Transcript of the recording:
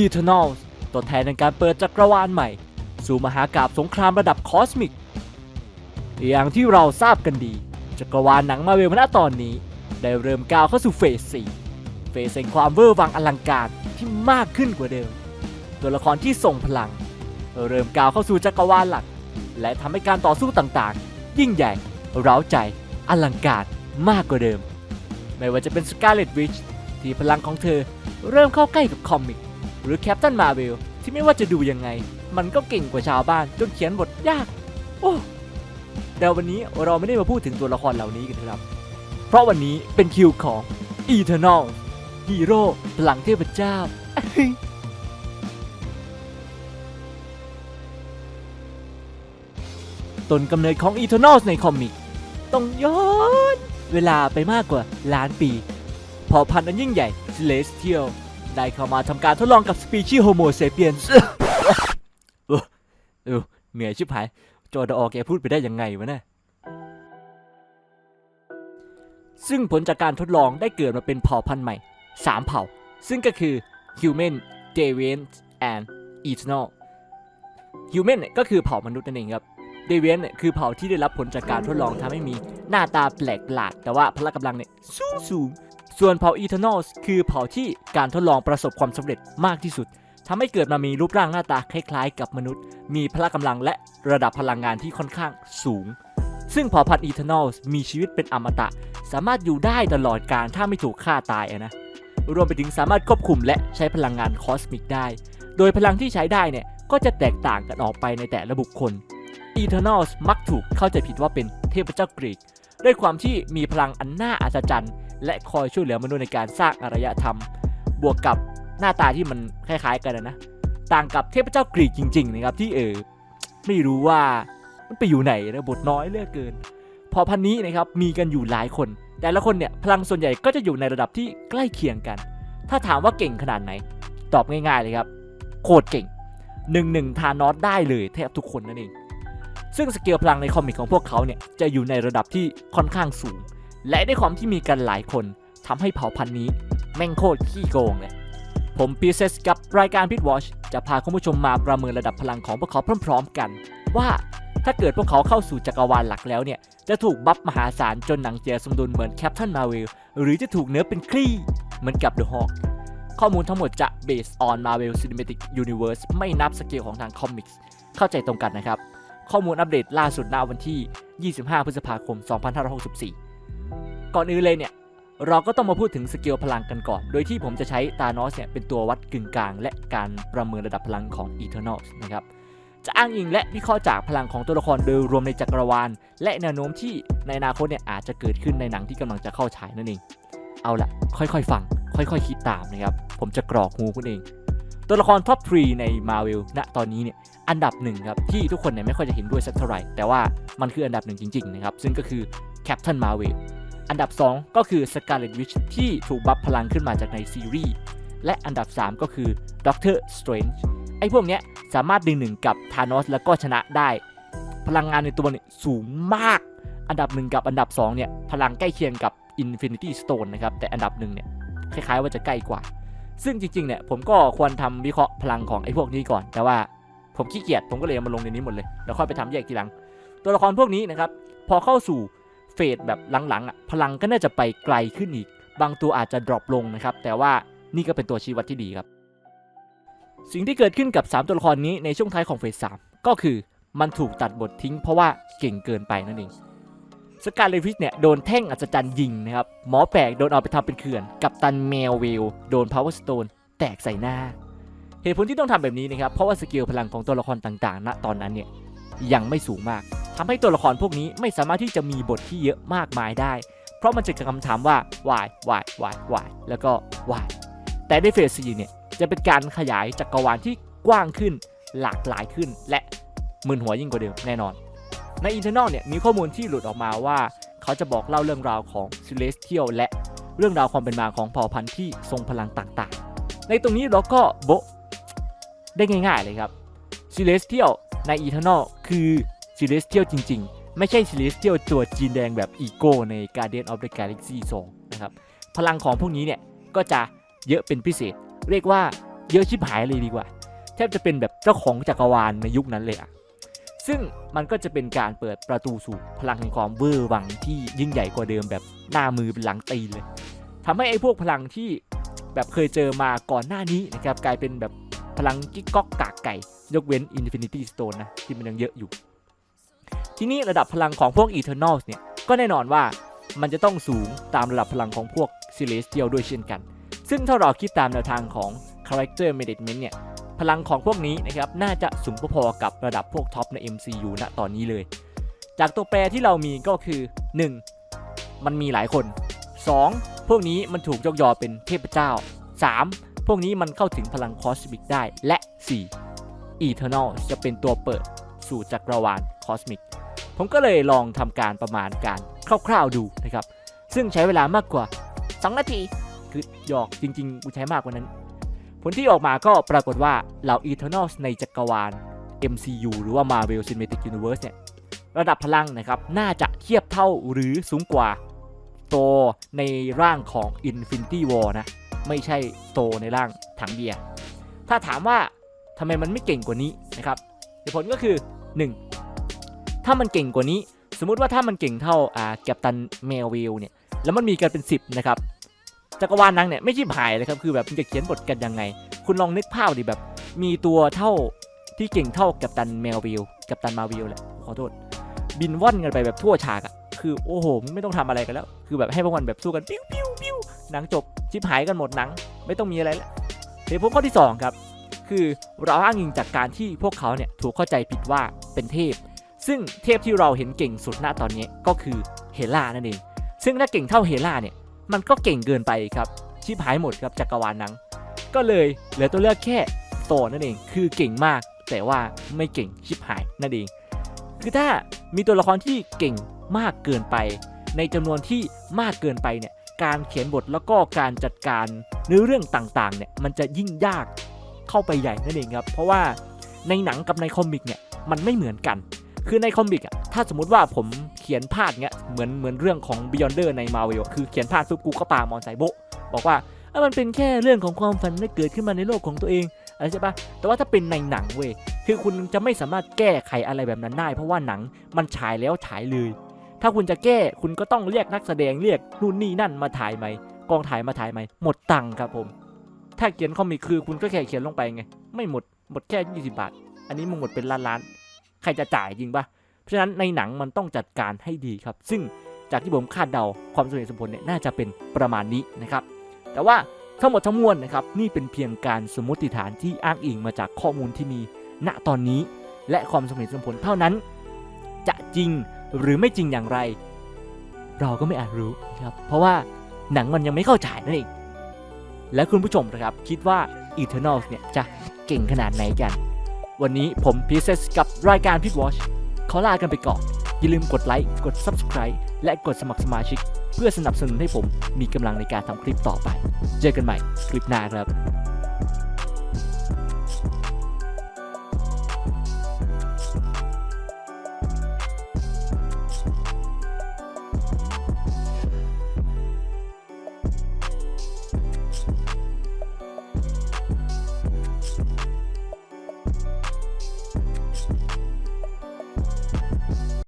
Eternals ตัวแทนในการเปิดจักรวาลใหม่ สู่มหากาบสงครามระดับคอสมิก อย่างที่เราทราบกันดี จักรวาลหนังมาเวลณตอนนี้ ได้เริ่มก้าวเข้าสู่เฟส4เฟสแห่งความเวอร์วังอลังการที่มากขึ้นกว่าเดิม ตัวละครที่ส่งพลัง เริ่มก้าวเข้าสู่จักรวาลหลัก และทำให้การต่อสู้ต่างๆ ยิ่งใหญ่เร้าใจ อลังการมากกว่าเดิม ไม่ว่าจะเป็น Scarlet Witch ที่พลังของเธอเริ่มเข้าใกล้กับคอมิก หรือ Captain Marvel ที่ไม่ว่าจะดูยังไง มันก็เก่งกว่าชาวบ้านจนเขียนบทยาก โอ้แต่วันนี้เราไม่ได้มาพูดถึงตัวละครเหล่านี้กันครับ เพราะวันนี้เป็นคิวของ Eternal ฮีโร่พลังเทพเจ้าต้นกำเนิดของ Eternals ในคอมิกต้องย้อนเวลาไปมากกว่าล้านปีเผ่าพันธุ์อันยิ่งใหญ่ Celestial ได้เข้ามาทำการทดลองกับสปีชีส์ Homo sapiens เออเออเหนื่อยชิบหาย จอดอแกพูดไปได้ยังไงวะเนี่ยซึ่งผลจากการทดลองได้เกิดมาเป็นเผ่าพันธุ์ใหม่ 3 เผ่า ซึ่งก็คือ Human Deviant and Eternal Human เนี่ยก็คือเผ่ามนุษย์นั่นเองครับเดเวียนเนี่ยคือเผ่าที่ได้รับผลจากการทดลองทำให้มีหน้าตาแปลกประหลาด แต่ว่าพละกำลังเนี่ยสูงสูง ส่วนเผ่าอีเทอร์นอลคือเผ่าที่การทดลองประสบความสำเร็จมากที่สุดทำให้เกิดมามีรูปร่างหน้าตาคล้าย ๆ กับมนุษย์ มีพละกำลังและระดับพลังงานที่ค่อนข้างสูง ซึ่งเผ่าพันธุ์อีเทอร์นอลมีชีวิตเป็นอมตะ สามารถอยู่ได้ตลอดการถ้าไม่ถูกฆ่าตายนะรวมไปถึงสามารถควบคุมและใช้พลังงานคอสมิกได้ โดยพลังที่ใช้ได้เนี่ยก็จะแตกต่างกันออกไปในแต่ละบุคคล Eternals มักถูกเข้าใจผิดว่าเป็นเทพเจ้ากรีก ด้วยความที่มีพลังอันน่าอัศจรรย์ และคอยช่วยเหลือมนุษย์ในการสร้างอารยธรรม บวกกับหน้าตาที่มันคล้ายๆ กันนะ ต่างกับเทพเจ้ากรีกจริง ๆ นะครับที่เออไม่รู้ว่ามันไปอยู่ไหนนะบทน้อยเลือกเกิน พอพันนี้นะครับมีกันอยู่หลายคน แต่ละคนเนี่ยพลังส่วนใหญ่ก็จะอยู่ในระดับที่ใกล้เคียงกัน ถ้าถามว่าเก่งขนาดไหน ตอบง่ายๆเลยครับโคตรเก่งหนึ่งหนึ่งทานอสได้เลยแทบทุกคนนั่นเองซึ่งสเกลพลังในคอมิกของพวกเขาเนี่ยจะอยู่ในระดับที่ค่อนข้างสูง และด้วยความที่มีกันหลายคนทำให้เผ่าพันธุ์นี้แม่งโคตรขี้โกงเลย ผมพีเซสกับรายการพิทวอชจะพาคุณผู้ชมมาประเมินระดับพลังของพวกเขาพร้อมๆกัน ว่าถ้าเกิดพวกเขาเข้าสู่จักรวาลหลักแล้วเนี่ย จะถูกบัฟมหาศาลจนหนังเจียสมดุลเหมือนแคปทันมา r v วหรือจะถูกเนื้อเป็นคลี่เหมือนกับเดอะฮอ k ข้อมูลทั้งหมดจะ based on Marvel Cinematic Universe ไม่นับสเกลของทางคอมิกส์เข้าใจตรงกันนะครับ ข้อมูลอัปเดตล่าสุดณวันที่ 25 พฤษภาคม 2564 ก่อนอื่นเลยเนี่ย เราก็ต้องมาพูดถึงสเกลพลังกันก่อน โดยที่ผมจะใช้ตานอสเนี่ยเป็นตัววัดกึ่งกลาง และการประเมินระดับพลังของ Eternals นะครับจะอ้างอิงและวิเคราะห์จากพลังของตัวละครโดยรวมในจักรวาล และแนวโน้มที่ในอนาคตเนี่ยอาจจะเกิดขึ้นในหนังที่กำลังจะเข้าฉายนั่นเอง เอาละค่อยๆ ฟัง ค่อยๆ คิดตามนะครับ ผมจะกรอกหูคุณเอง ตัวละครท็อป3ใน Marvel ณตอนนี้เนี่ยอันดับหนึ่งครับที่ทุกคนเนี่ยไม่ค่อยจะเห็นด้วยสักเท่าไหร่ แต่ว่ามันคืออันดับหนึ่งจริงๆนะครับซึ่งก็คือ Captain Marvel อันดับ 2 ก็คือ Scarlet Witch ที่ถูกบัฟพลังขึ้นมาจากในซีรีส์ และอันดับ 3 ก็คือ Doctor Strange ไอ้พวกเนี้ยสามารถดึงหนึ่งกับธานอสแล้วก็ชนะได้ พลังงานในตัวเนี่ยสูงมาก อันดับหนึ่งกับอันดับ2เนี่ยพลังใกล้เคียงกับ Infinity Stone นะครับ แต่อันดับหนึ่งเนี่ยคล้ายๆว่าจะใกล้กว่า ซึ่งจริงๆเนี่ยผมก็ควรทำวิเคราะห์พลังของไอ้พวกนี้ก่อน แต่ว่าผมขี้เกียจผมก็เลยมาลงในนี้หมดเลย แล้วค่อยไปทำแยกทีหลัง ตัวละครพวกนี้นะครับพอเข้าสู่ เฟสแบบหลังๆอะพลังก็น่าจะไปไกลขึ้นอีก บางตัวอาจจะดรอปลงนะครับ แต่ว่านี่ก็เป็นตัวชี้วัดที่ดีครับ สิ่งที่เกิดขึ้นกับ 3 ตัวละครนี้ในช่วงท้ายของเฟส 3 ก็คือมันถูกตัดบททิ้งเพราะว่าเก่งเกินไปนั่นเองสกาเลฟิชเนี่ยโดนแท่งอัศจรรย์ยิงนะครับ หมอแปลกโดนเอาไปทำเป็นเขื่อน กับตันเมลวิลโดนพาวเวอร์สโตนแตกใส่หน้า เหตุผลที่ต้องทำแบบนี้นะครับ เพราะว่าสกิลพลังของตัวละครต่างๆ ณ ตอนนั้นเนี่ยยังไม่สูงมาก ทำให้ตัวละครพวกนี้ไม่สามารถที่จะมีบทที่เยอะมากมายได้ เพราะมันจะเกิดคำถามว่า why why why why แล้วก็ why แต่ในเฟส4เนี่ยจะเป็นการขยายจักรวาลที่กว้างขึ้นหลากหลายขึ้น และมึนหัวยิ่งกว่าเดิมแน่นอน ใน Internal เนี่ยมีข้อมูลที่หลุดออกมาว่า เขาจะบอกเล่าเรื่องราวของ Celestial และเรื่องราวความเป็นมาของเผ่าพันธุ์ที่ทรงพลังต่างๆ ในตรงนี้เราก็โบได้ง่ายๆเลยครับ Celestial ใน Eternal คือ Celestial จริง ๆ ไม่ใช่ Celestial ตัวจีนแดงแบบอีโก้ใน Guardian of the Galaxy 2นะครับ พลังของพวกนี้เนี่ย ก็จะเยอะเป็นพิเศษ เรียกว่าเยอะชิบหายเลยดีกว่า แทบจะเป็นแบบเจ้าของจักรวาลในยุคนั้นเลยอะซึ่งมันก็จะเป็นการเปิดประตูสู่พลังแห่งความเวอร์วังที่ยิ่งใหญ่กว่าเดิมแบบหน้ามือเป็นหลังตีนเลยทำให้ไอ้พวกพลังที่แบบเคยเจอมาก่อนหน้านี้นะครับกลายเป็นแบบพลังกิ๊กก๊อกกากไก่ ยกเว้น Infinity Stone นะ ที่มันยังเยอะอยู่ ทีนี้ระดับพลังของพวก Eternals เนี่ย ก็แน่นอนว่ามันจะต้องสูงตามระดับพลังของพวก Celestial ด้วยเช่นกัน ซึ่งถ้าเราคิดตามแนวทางของ Character Management เนี่ย พลังของพวกนี้นะครับ น่าจะสูงพอๆกับระดับพวกท็อปใน MCU ณตอนนี้เลย จากตัวแปรที่เรามีก็คือ 1. มันมีหลายคน 2. พวกนี้มันถูกยกยอเป็นเทพเจ้า 3. พวกนี้มันเข้าถึงพลังคอสมิกได้ และ 4. Eternal จะเป็นตัวเปิดสู่จักรวาลคอสมิก ผมก็เลยลองทำการประมาณการคร่าวๆดูนะครับ ซึ่งใช้เวลามากกว่า 2 นาที คือหยอกจริงๆกูใช้มากกว่านั้น ผลที่ออกมาก็ปรากฏว่าเหล่า Eternals ในจักรวาล MCU หรือว่า Marvel Cinematic Universe เนี่ยระดับพลังนะครับ น่าจะเทียบเท่าหรือสูงกว่าโตในร่างของ Infinity War นะ ไม่ใช่โตในร่างถังเบียร์ถ้าถามว่าทำไมมันไม่เก่งกว่านี้นะครับเหตุผลก็คือ 1. ถ้ามันเก่งกว่านี้ สมมุติว่าถ้ามันเก่งเท่าอ่าแกปตันเมลวิลเนี่ยแล้วมันมีกันเป็น 10 นะครับจักรวาลนางเนี่ยไม่ชิบหายเลยครับคือแบบมันจะเขียนบทกันยังไง คุณลองนึกภาพดิแบบมีตัวเท่าที่เก่งเท่าแกปตันเมลวิลแกปตันมาวิลแหละขอโทษ บินว่อนกันไปแบบทั่วฉากอะคือโอ้โหไม่ต้องทำอะไรกันแล้ว คือแบบให้พวกมันแบบสู้กันปิ้วปิ้วปิ้วหนังจบชิบหายกันหมดหนัง ไม่ต้องมีอะไรแล้วเหตุผลข้อที่สองครับ คือเราอ้างอิงจากการที่พวกเขาเนี่ยถูกเข้าใจผิดว่าเป็นเทพ ซึ่งเทพที่เราเห็นเก่งสุดณตอนนี้ก็คือเฮล่านั่นเอง ซึ่งถ้าเก่งเท่าเฮล่าเนี่ย มันก็เก่งเกินไปครับชิบหายหมดครับจักรวาลหนัง ก็เลยเหลือตัวเลือกแค่โตนั่นเอง คือเก่งมาก แต่ว่าไม่เก่งชิบหายนั่นเอง คือถ้ามีตัวละครที่เก่งมากเกินไป ในจำนวนที่มากเกินไปเนี่ย การเขียนบทแล้วก็การจัดการเนื้อเรื่องต่างๆเนี่ยมันจะยิ่งยากเข้าไปใหญ่นั่นเองครับ เพราะว่าในหนังกับในคอมิกเนี่ยมันไม่เหมือนกัน คือในคอมิกอะถ้าสมมติว่าผมเขียนพลาดเงี้ยเหมือนเหมือนเรื่องของ Beyonder ใน Marvel คือเขียนพลาดปุ๊บกูก็ปามอนใส่โบบอกว่าเอ้ยมันเป็นแค่เรื่องของความฝันที่เกิดขึ้นมาในโลกของตัวเองอะไรใช่ปะแต่ว่าถ้าเป็นในหนังเว้ยคือคุณจะไม่สามารถแก้ไขอะไรแบบนั้นได้ เพราะว่าหนังมันฉายแล้วฉายเลย ถ้าคุณจะแก้คุณก็ต้องเรียกนักแสดงเรียกนู่นนี่นั่นมาถ่ายใหม่กองถ่ายมาถ่ายใหม่หมดตังค์ครับผม ถ้าเขียนคอมิกคือคุณก็แค่เขียนลงไปไง ไม่หมดหมดแค่ 20 บาท อันนี้มึงหมดเป็นล้านล้าน ใครจะจ่ายจริงปะเพราะฉะนั้นในหนังมันต้องจัดการให้ดีครับ ซึ่งจากที่ผมคาดเดาความสมเหตุสมผลเนี่ยน่าจะเป็นประมาณนี้นะครับ แต่ว่าทั้งหมดทั้งมวลนะครับนี่เป็นเพียงการสมมติฐานที่อ้างอิงมาจากข้อมูลที่มีณตอนนี้ และความสมเหตุสมผลเท่านั้น จะจริงหรือไม่จริงอย่างไร เราก็ไม่อาจรู้นะครับเพราะว่าหนังมันยังไม่เข้าฉายนั่นเองและคุณผู้ชมนะครับคิดว่า Eternals เนี่ยจะเก่งขนาดไหนกัน วันนี้ผมพีเซสกับรายการพิกวอชขอลากันไปก่อน อย่าลืมกดไลค์ กด Subscribe และกดสมัครสมาชิก เพื่อสนับสนุนให้ผมมีกำลังในการทำคลิปต่อไป เจอกันใหม่คลิปหน้าครับ